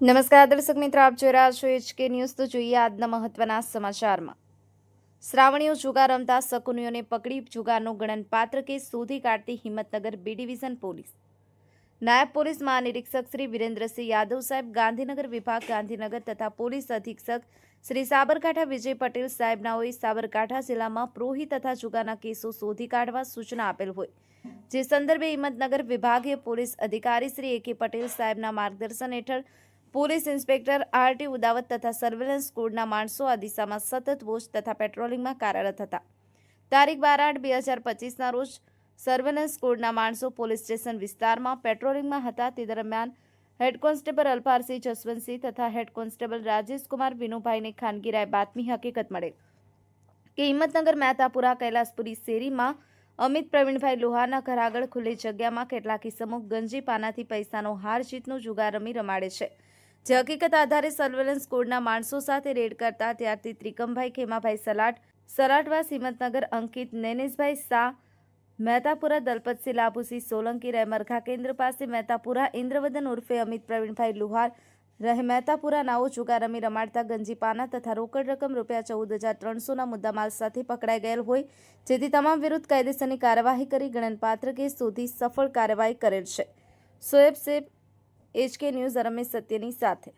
નમસ્કાર દર્શક મિત્રો, આપ જોઈ રહ્યા છો એચકે ન્યૂઝ. તો જોઈએ આજના મહત્વના સમાચારમાં. શ્રાવણીઓ જુગાર રમતા શકુનીઓને પકડી જુગારનો ગણનપાત્ર કેસ શોધી કાઢતી હિંમતનગર બી ડિવિઝન પોલીસ. નાયબ પોલીસ મહાનિરીક્ષક શ્રી વિરેન્દ્રસિંહ યાદવ સાહેબ, ગાંધીનગર વિભાગ ગાંધીનગર તથા પોલીસ અધિક્ષક શ્રી સાબરકાંઠા વિજય પટેલ સાહેબનાઓએ સાબરકાંઠા જિલ્લામાં પ્રોહી તથા જુગારના કેસો શોધી કાઢવા સૂચના આપેલ હોય. જે સંદર્ભે હિંમતનગર વિભાગીય પોલીસ અધિકારી શ્રી એ કે પટેલ સાહેબના માર્ગદર્શન હેઠળ પોલીસ ઇન્સ્પેક્ટર આરટી ઉદાવત તથા સર્વેલન્સ સ્કવોડના માણસો આ દિશામાં સતત વોચ તથા પેટ્રોલિંગમાં કાર્યરત હતા. તારીખ બાર આઠ બે હજાર પચીસના રોજ સર્વેલન્સ સ્કવોડના માણસો પોલીસ સ્ટેશન વિસ્તારમાં પેટ્રોલિંગમાં હતા. તે દરમિયાન હેડ કોન્સ્ટેબલ અલ્પારસિંહ જસવંતસિંહ તથા હેડ કોન્સ્ટેબલ રાજેશકુમાર વિનુભાઈને ખાનગી રાય બાતમી હકીકત મળે. કે હિંમતનગર મહેતાપુરા કૈલાસપુરી શેરીમાં અમિત પ્રવીણભાઈ લોહાના ઘર આગળ ખુલ્લી જગ્યામાં કેટલાક ઇસમો ગંજી પાનાથી પૈસાનો હાર જીતનો જુગાર રમી રમાડે છે. જે હકીકત આધારે સર્વેલન્સ કોડના માણસો સાથે રેડ કરતા ત્યારથી ત્રિકમભાઈ ખેમાભાઈ સલાટ સલાટવાસ હિંમતનગર અંકિત નૈનેશભાઈ શાહ, મહેતાપુરા દલપતસિંહ લાભુસિંહ સોલંકી રહે મરઘા કેન્દ્ર પાસે મહેતાપુરા, ઇન્દ્રવદન ઉર્ફે અમિત પ્રવીણભાઈ લુહાર, રહે મહેતાપુરા નાઓ જુગાર રમી રમાડતા ગંજીપાના તથા રોકડ રકમ રૂપિયા ચૌદ હજાર ત્રણસોના મુદ્દામાલ સાથે પકડાઈ ગયેલ હોય, જેથી તમામ વિરુદ્ધ કાયદેસરની કાર્યવાહી કરી ગણનપાત્ર કેસ શોધી સફળ કાર્યવાહી કરેલ છે. સોએબ સેબ એચકે ન્યૂઝ રમેશ સત્યની સાથે